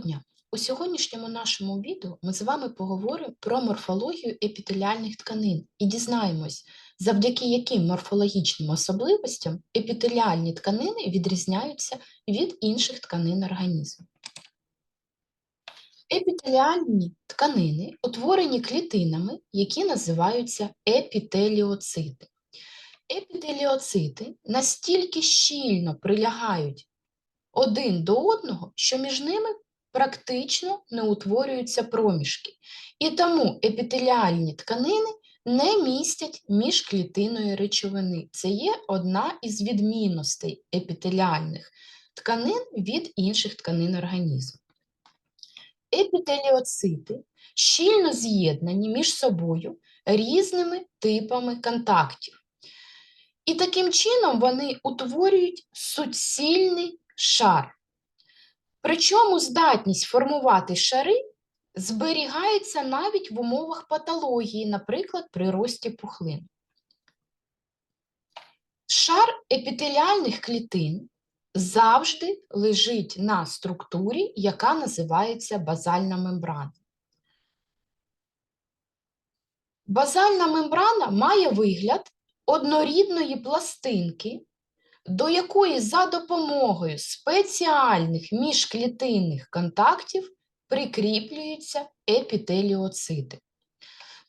дня! У сьогоднішньому нашому відео ми з вами поговоримо про морфологію епітеліальних тканин і дізнаємось, завдяки яким морфологічним особливостям епітеліальні тканини відрізняються від інших тканин організму. Епітеліальні тканини утворені клітинами, які називаються епітеліоцити. Епітеліоцити настільки щільно прилягають один до одного, що між ними практично не утворюються проміжки. І тому епітеліальні тканини не містять міжклітинної речовини. Це є одна із відмінностей епітеліальних тканин від інших тканин організму. Епітеліоцити щільно з'єднані між собою різними типами контактів. І таким чином вони утворюють суцільний шар. Причому здатність формувати шари зберігається навіть в умовах патології, наприклад, при рості пухлин. Шар епітеліальних клітин завжди лежить на структурі, яка називається базальна мембрана. Базальна мембрана має вигляд однорідної пластинки, до якої за допомогою спеціальних міжклітинних контактів прикріплюються епітеліоцити.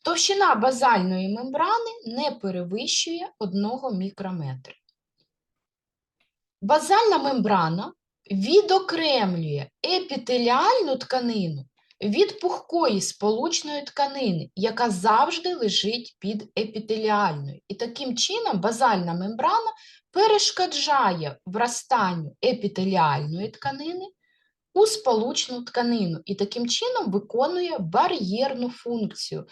Товщина базальної мембрани не перевищує 1 мікрометра. Базальна мембрана відокремлює епітеліальну тканину від пухкої сполучної тканини, яка завжди лежить під епітеліальною. І таким чином базальна мембрана перешкоджає врастанню епітеліальної тканини у сполучну тканину і таким чином виконує бар'єрну функцію.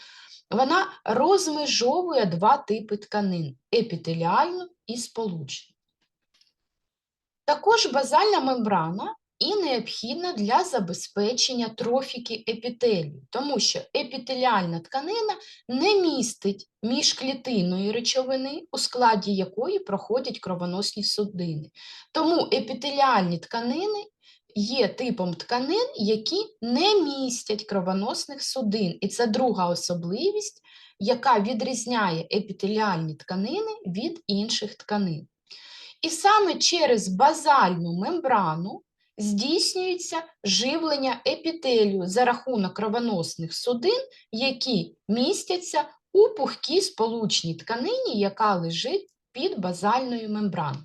Вона розмежовує два типи тканин епітеліальну і сполучну. Також базальна мембрана і необхідна для забезпечення трофіки епітелію, тому що епітеліальна тканина не містить міжклітинної речовини, у складі якої проходять кровоносні судини. Тому епітеліальні тканини є типом тканин, які не містять кровоносних судин. І це друга особливість, яка відрізняє епітеліальні тканини від інших тканин. І саме через базальну мембрану здійснюється живлення епітелію за рахунок кровоносних судин, які містяться у пухкій сполучній тканині, яка лежить під базальною мембраною.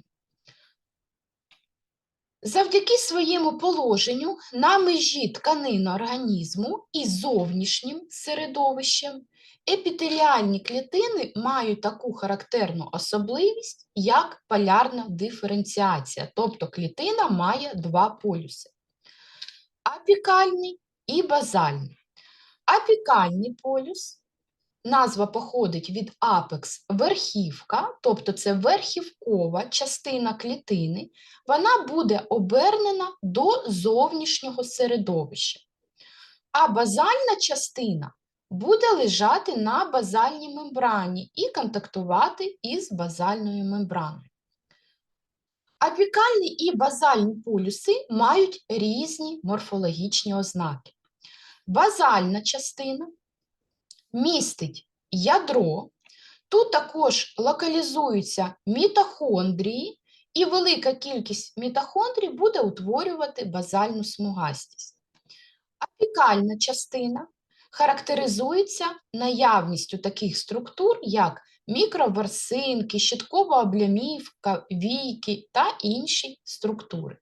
Завдяки своєму положенню на межі тканин організму і зовнішнім середовищем епітеліальні клітини мають таку характерну особливість, як полярна диференціація, тобто клітина має два полюси апікальний і базальний. Апікальний полюс Назва походить від апекс верхівка, тобто це верхівкова частина клітини, вона буде обернена до зовнішнього середовища. А базальна частина буде лежати на базальній мембрані і контактувати із базальною мембраною. Апікальні і базальні полюси мають різні морфологічні ознаки. Базальна частина містить ядро, тут також локалізуються мітохондрії, і велика кількість мітохондрій буде утворювати базальну смугастість. Апікальна частина характеризується наявністю таких структур, як мікроверсинки, щиткова облямівка, війки та інші структури.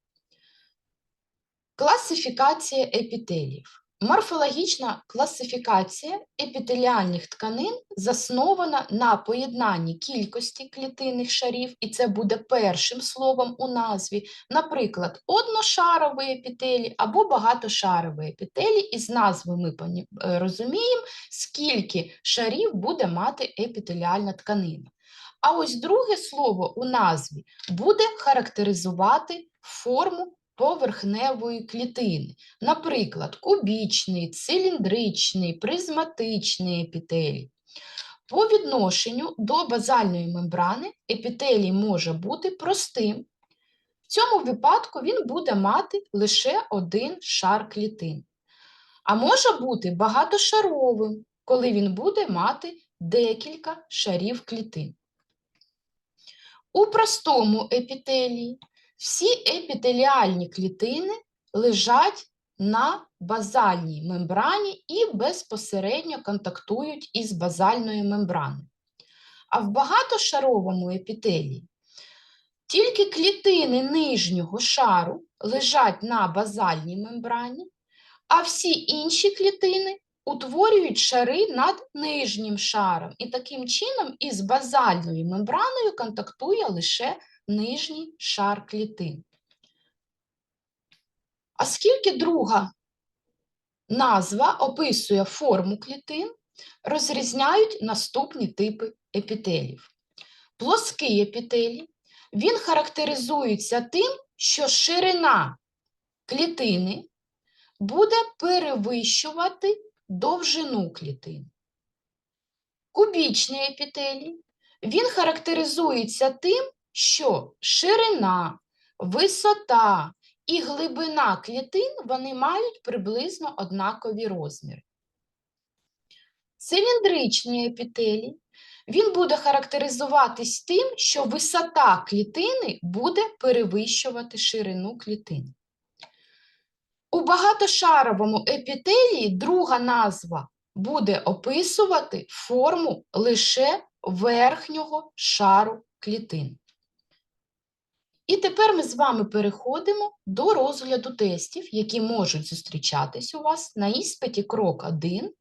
Класифікація епітеліїв. Морфологічна класифікація епітеліальних тканин заснована на поєднанні кількості клітинних шарів, і це буде першим словом у назві, наприклад, одношаровий епітелій або багатошаровий епітелій, і з назви ми е, розуміємо, скільки шарів буде мати епітеліальна тканина. А ось друге слово у назві буде характеризувати форму поверхневої клітини, наприклад, кубічний, циліндричний, призматичний епітелій. По відношенню до базальної мембрани епітелій може бути простим, В цьому випадку він буде мати лише один шар клітин. А може бути багатошаровим, коли він буде мати декілька шарів клітин. У простому епітелії всі епітеліальні клітини лежать на базальній мембрані і безпосередньо контактують із базальною мембраною. А в багатошаровому епітелії тільки клітини нижнього шару лежать на базальній мембрані, а всі інші клітини утворюють шари над нижнім шаром. І таким чином із базальною мембраною контактує лише нижній шар клітин. Оскільки друга назва описує форму клітин, розрізняють наступні типи епітелів. Плоский епітелій, він характеризується тим, що ширина клітини буде перевищувати довжину клітин. Кубічний епітелій, він характеризується тим, що ширина, висота і глибина клітин вони мають приблизно однакові розміри. Циліндричний епітелій, він буде характеризуватись тим, що висота клітини буде перевищувати ширину клітини. У багатошаровому епітелії друга назва буде описувати форму лише верхнього шару клітин. І тепер ми з вами переходимо до розгляду тестів, які можуть зустрічатись у вас на іспиті крок 1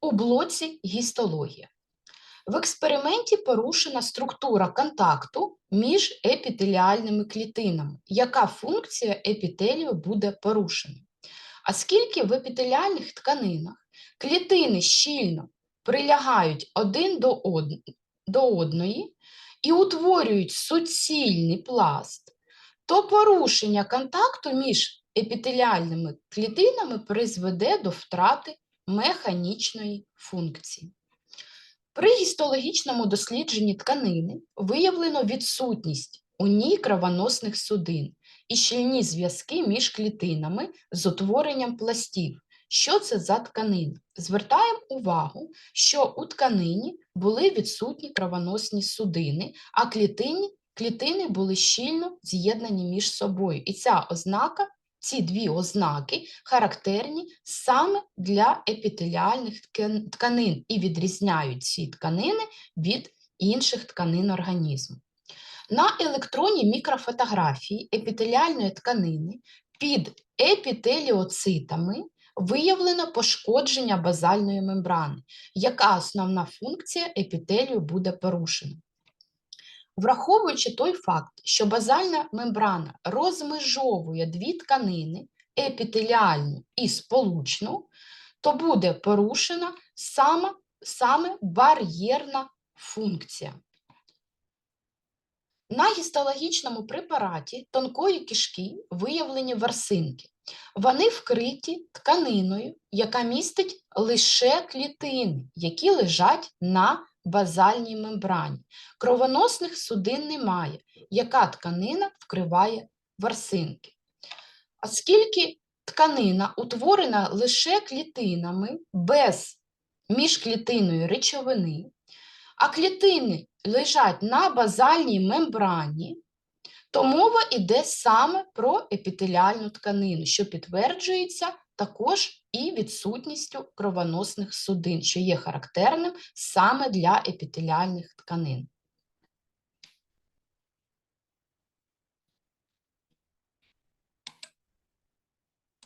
у блоці гістологія. В експерименті порушена структура контакту між епітеліальними клітинами. Яка функція епітелію буде порушена? Оскільки в епітеліальних тканинах клітини щільно прилягають один до, од... до одної і утворюють суцільний пласт, то порушення контакту між епітеліальними клітинами призведе до втрати механічної функції. При гістологічному дослідженні тканини виявлено відсутність у ній кровоносних судин і щільні зв'язки між клітинами з утворенням пластів. Що це за тканина? Звертаємо увагу, що у тканині були відсутні кровоносні судини, а клітини, клітини були щільно з'єднані між собою. І ця ознака ці дві ознаки характерні саме для епітеліальних тканин і відрізняють ці тканини від інших тканин організму. На електронній мікрофотографії епітеліальної тканини під епітеліоцитами виявлено пошкодження базальної мембрани, яка основна функція епітелію буде порушена. Враховуючи той факт, що базальна мембрана розмежовує дві тканини епітеліальну і сполучну, то буде порушена саме, саме бар'єрна функція. На гістологічному препараті тонкої кишки виявлені ворсинки. Вони вкриті тканиною, яка містить лише клітини, які лежать на базальній мембрані. Кровоносних судин немає, яка тканина вкриває ворсинки. Оскільки тканина утворена лише клітинами без міжклітинної речовини, а клітини лежать на базальній мембрані, то мова йде саме про епітеліальну тканину, що підтверджується також і відсутністю кровоносних судин, що є характерним саме для епітеліальних тканин.